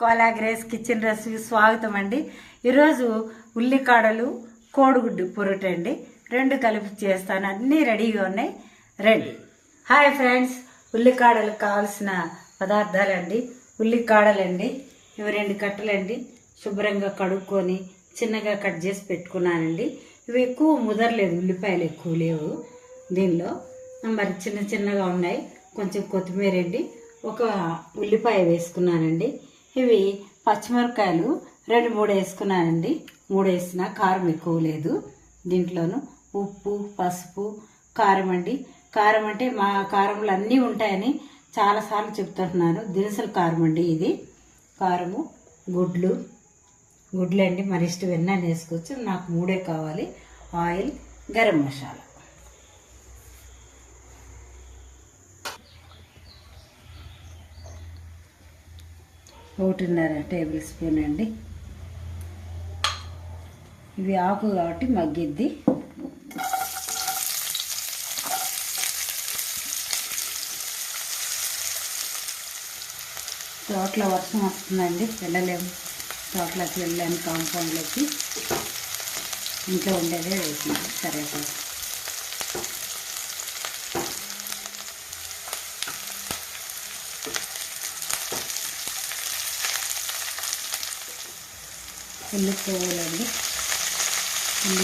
Kola grace kitchen recipe స్వాగతం అండి ఈరోజు ఉల్లికాడలు కోడిగుడ్డు పొరుట అండి. రెండు కలిపి చేస్తాను. అన్నీ రెడీగా ఉన్నాయి. రెడీ. Hi friends. ఉల్లికాడలకు కావాల్సిన పదార్థాలండి. ఉల్లికాడలండి. ఇవి రెండు కట్టలండి. శుభ్రంగా కడుక్కొని చిన్నగా కట్ చేసి పెట్టుకున్నానండి. ఇవి ఎక్కువ ముదరలేదు. ఉల్లిపాయలు ఎక్కువ లేవు. దీనిలో మరి చిన్న చిన్నగా ఉన్నాయి. కొంచెం కొత్తిమీర అండి ఒక ఉల్లిపాయ వేసుకున్నానండి. ఇవి పచ్చిమిరపకాయలు రెండు మూడు వేసుకున్నానండి. మూడు వేసిన కారం ఎక్కువ లేదు. దీంట్లోను ఉప్పు పసుపు కారం అండి. కారం అంటే మా కారంలో అన్నీ ఉంటాయని చాలాసార్లు చెప్తున్నాను దినుసుల కారం అండి ఇది. కారము గుడ్లు. గుడ్లు అండి మరి ఇష్టం ఎన్న వేసుకోవచ్చు. నాకు మూడే కావాలి. ఆయిల్ గరం మసాలా. ఒకటిన్నర టేబుల్ స్పూన్ అండి. ఇవి ఆకు కాబట్టి మగ్గిద్ది. తోటలో వర్షం వస్తుందండి వెళ్ళలేము. తోటలోకి వెళ్ళాను కాంపౌండ్లోకి. ఇంట్లో ఉండేదే వేసింది కరివేపాకు ఎల్లుకోవాలండి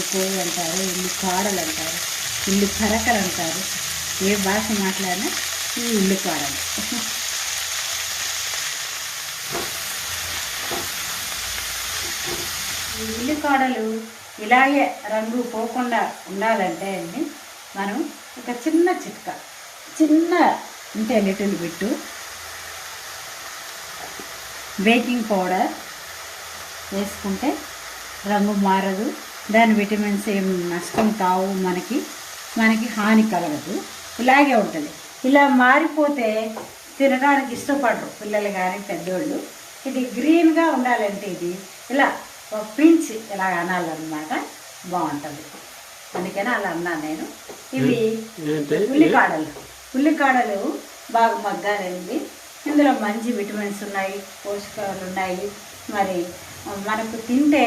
పువ్వులండి అంటారు? ఇల్లు కాడలు అంటారు? ఇల్లు కరకలు అంటారు? ఏ భాష మాట్లాడినా ఈ ఇల్లు కాడలు ఈ ఇల్లు కాడలు ఇలాగే రంగు పోకుండా ఉండాలంటే అండి మనం ఒక చిన్న చిట్క చిన్న అంటే లిటిల్ బిట్టు బేకింగ్ పౌడర్ వేసుకుంటే రంగు మారదు. దాని విటమిన్స్ ఏం నష్టం కావు మనకి. మనకి హాని కలగదు. ఇలాగే ఉంటుంది. ఇలా మారిపోతే తినడానికి ఇష్టపడరు పిల్లలు కానీ పెద్దోళ్ళు. ఇది గ్రీన్గా ఉండాలంటే ఇది ఇలా ఒక పించ్ ఇలా అనాలన్నమాట. బాగుంటుంది. అందుకని అలా అన్నాను నేను. ఇవి ఉల్లికాడలు. ఉల్లికాడలు బాగా మగ్గాలండి. ఇందులో మంచి విటమిన్స్ ఉన్నాయి పోషకాలు ఉన్నాయి. మరి మనకు తింటే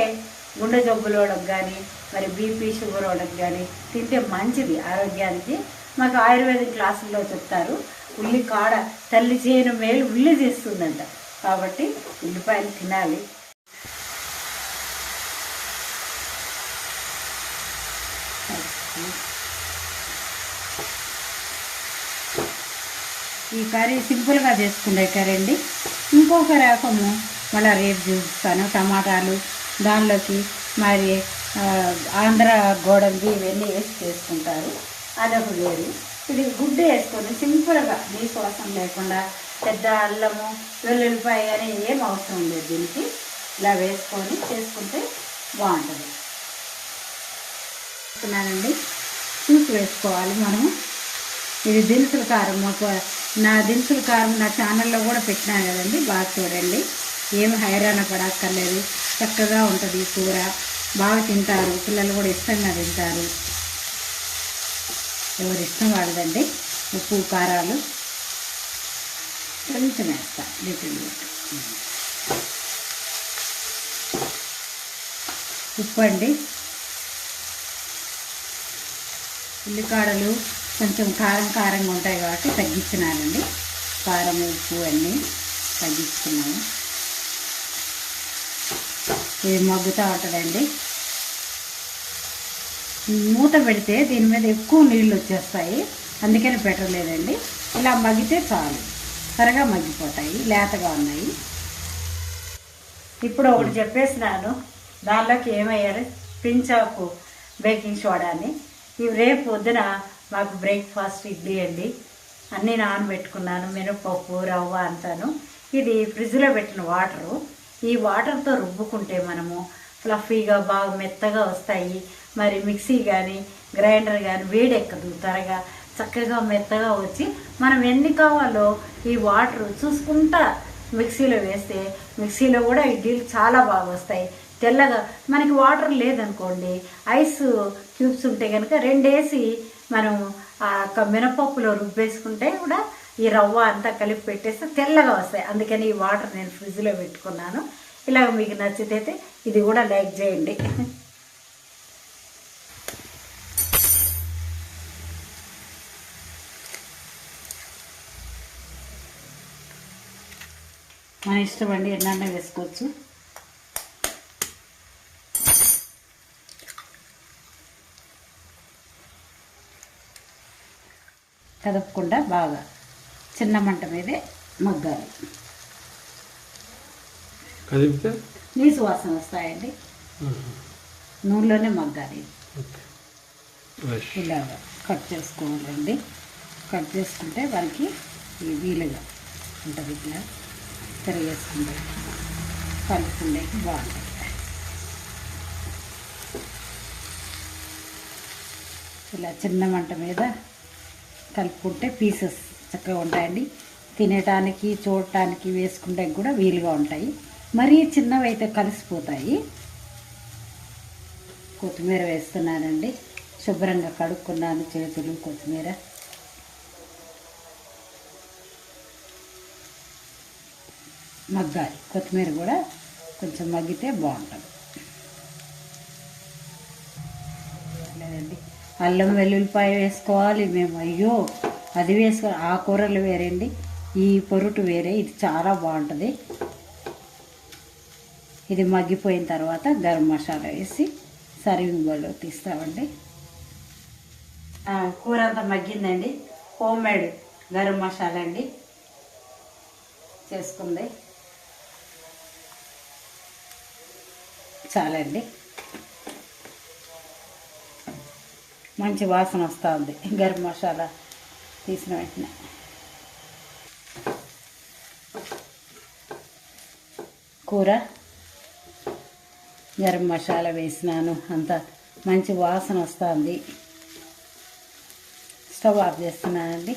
గుండె జబ్బులోడకు కానీ మరి బీపీ షుగర్ వాళ్ళకి కానీ తింటే మంచిది ఆరోగ్యానికి. మాకు ఆయుర్వేద క్లాసుల్లో చెప్తారు ఉల్లి కాడ తల్లి చేయని మేలు ఉల్లి చేస్తుందంట. కాబట్టి ఉల్లిపాయలు తినాలి. ఈ కర్రీ సింపుల్గా చేసుకునే కర్రీ అండి ఇంకొక రకము మళ్ళీ రేపు చూపిస్తాను. టమాటాలు దానిలోకి మరి ఆంధ్ర గోడంబి ఇవన్నీ వేసి చేసుకుంటారు. అదొక వేరు ఇది గుడ్డు వేసుకొని సింపుల్గా నీసు లేకుండా పెద్ద అల్లము వెల్లుల్లిపాయ అని ఏం అవసరం లేదు దీనికి. ఇలా వేసుకొని చేసుకుంటే బాగుంటుంది. వేసుకున్నానండి చూసి వేసుకోవాలి మనము. ఇది దినుసుల కారం. మాకు నా దినుసుల కారం నా ఛానల్లో కూడా పెట్టినాను కదండి. బాగా చూడండి. ఏమి హైరాణ పడక్కర్లేదు. చక్కగా ఉంటుంది కూర. బాగా తింటారు. పిల్లలు కూడా ఇష్టంగా తింటారు. ఎవరి ఇష్టం వాడదండి ఉప్పు కారాలు. కొంచెం వేస్తా. లిటిల్ బిట్ ఉప్పు అండి. ఉల్లికాడలు కొంచెం కారం కారంగా ఉంటాయి కాబట్టి తగ్గించినానండి. కారం ఉప్పు అన్నీ తగ్గించుకున్నాను. ఇది మగ్గుతూ ఉంటుందండి. మూత పెడితే దీని మీద ఎక్కువ నీళ్ళు వచ్చేస్తాయి. అందుకని పెట్టలేదండి ఇలా మగ్గితే చాలు. త్వరగా మగ్గిపోతాయి. లేతగా ఉన్నాయి. ఇప్పుడు ఒకటి చెప్పేసినాను. దానిలోకి ఏమయ్యారు? పించాకు బేకింగ్ సోడాని ఇవి రేపు పొద్దున మాకు బ్రేక్ఫాస్ట్ ఇడ్లీ అండి. అన్నీ నానబెట్టుకున్నాను. మినపప్పు రవ్వ అంతాను. ఇది ఫ్రిడ్జ్లో పెట్టిన వాటరు. ఈ వాటర్తో రుబ్బుకుంటే మనము ఫ్లఫీగా బాగా మెత్తగా వస్తాయి. మరి మిక్సీ కానీ గ్రైండర్ కానీ వేడెక్కదు. త్వరగా చక్కగా మెత్తగా వచ్చి మనం ఎన్ని కావాలో ఈ వాటర్ చూసుకుంటా మిక్సీలో వేస్తే మిక్సీలో కూడా ఇడ్లీలు చాలా బాగా వస్తాయి. తెల్లగా మనకి వాటర్ లేదనుకోండి ఐస్ క్యూబ్స్ ఉంటే కనుక రెండేసి మనం ఆ యొక్క మినపప్పులో రుబ్బేసుకుంటే కూడా ఈ రవ్వ అంతా కలిపి పెట్టేస్తే తెల్లగా వస్తాయి. అందుకని ఈ వాటర్ నేను ఫ్రిడ్జ్లో పెట్టుకున్నాను. ఇలాగ మీకు నచ్చితే ఇది కూడా లైక్ చేయండి. మన ఇష్టం అండి ఎన్నన్నా వేసుకోవచ్చు. కదపకుండా బాగా చిన్న మంట మీదే మగ్గాలి. కదిపితే? నీసు వాసన వస్తాయండి. నూనెలోనే మగ్గాలి. ఇలాగ కట్ చేసుకోవాలండి. కట్ చేసుకుంటే ఈ వీలుగా ఉంటుంది ఇట్లా తిరిగేసుకుంటే కలుపుకుండేకి బాగుంటుంది. ఇలా చిన్న మంట మీద కలుపుకుంటే పీసెస్ చక్కగా ఉంటాయండి. తినటానికి చూడటానికి వేసుకుంటే కూడా వీలుగా ఉంటాయి. మరీ చిన్నవి అయితే కలిసిపోతాయి. కొత్తిమీర వేస్తున్నానండి. శుభ్రంగా కడుక్కున్నాను చేతులు కొత్తిమీర. మగ్గాలి. కొత్తిమీర కూడా కొంచెం మగ్గితే బాగుంటుంది. లేదండి. అల్లం వెల్లుల్లిపాయ వేసుకోవాలి మేము. అయ్యో! అది వేసుకొని ఆ కూరలు వేరేండి. ఈ పొరుటు వేరే ఇది చాలా బాగుంటుంది. ఇది మగ్గిపోయిన తర్వాత గరం మసాలా వేసి సర్వింగ్ బౌల్లో తీస్తామండి. కూర అంతా మగ్గిందండి. హోమ్ మేడ్ గరం మసాలా అండి. చేసుకుంది. చాలండి. మంచి వాసన వస్తుంది గరం మసాలా తీసిన వెంటనే. కూర? గరం మసాలా వేసినాను. అంత మంచి వాసన వస్తుంది. స్టవ్ ఆఫ్ చేస్తున్నానండి.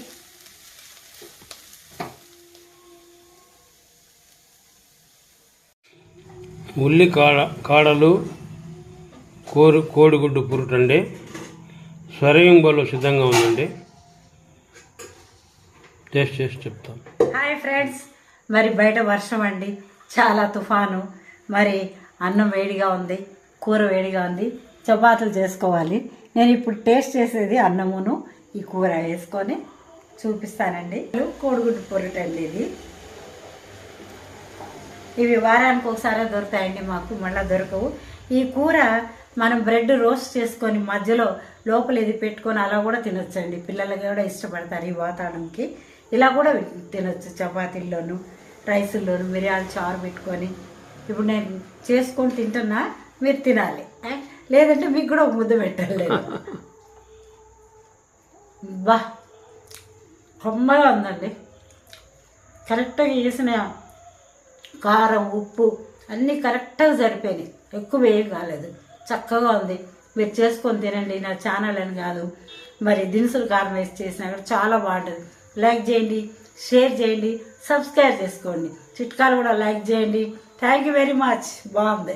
ఉల్లి కాడ కాడలు కోరు కోడిగుడ్డు పురుటండి. స్వరయం బౌల్ సిద్ధంగా ఉందండి టేస్ట్ చేసి చెప్తాను హాయ్ ఫ్రెండ్స్. మరి బయట వర్షం అండి. చాలా తుఫాను. మరి అన్నం వేడిగా ఉంది కూర వేడిగా ఉంది. చపాతీలు చేసుకోవాలి. నేను ఇప్పుడు టేస్ట్ చేసేది అన్నమును ఈ కూర వేసుకొని చూపిస్తానండి. కోడిగుడ్డు పొరుటండి ఇది. ఇవి వారానికి ఒకసారి దొరుకుతాయండి మాకు మళ్ళీ దొరకవు. ఈ కూర మనం బ్రెడ్ రోస్ట్ చేసుకొని మధ్యలో లోపల ఇది పెట్టుకొని అలా కూడా తినొచ్చండి. పిల్లలకి కూడా ఇష్టపడతారు ఈ వాతావరణంకి. ఇలా కూడా తినొచ్చు చపాతీల్లోను రైసుల్లోను మిరియాల చారు పెట్టుకొని. ఇప్పుడు నేను చేసుకొని తింటున్నా మీరు తినాలి? లేదంటే మీకు కూడా ఒక ముద్ద పెట్టాలి. బా. కమ్మగా ఉందండి. కరెక్ట్గా వేసిన కారం ఉప్పు అన్నీ కరెక్ట్గా సరిపోయినాయి. ఎక్కువ ఏం కాలేదు. చక్కగా ఉంది. మీరు చేసుకొని తినండి. నా ఛానల్ అని కాదు. మరి దినుసులు కారం వేసి చేసినా కూడా చాలా బాగుంటుంది. లైక్ చేయండి షేర్ చేయండి సబ్స్క్రైబ్ చేసుకోండి. చిట్కాలు కూడా లైక్ చేయండి. థ్యాంక్ యూ వెరీ మచ్ బాగుంది.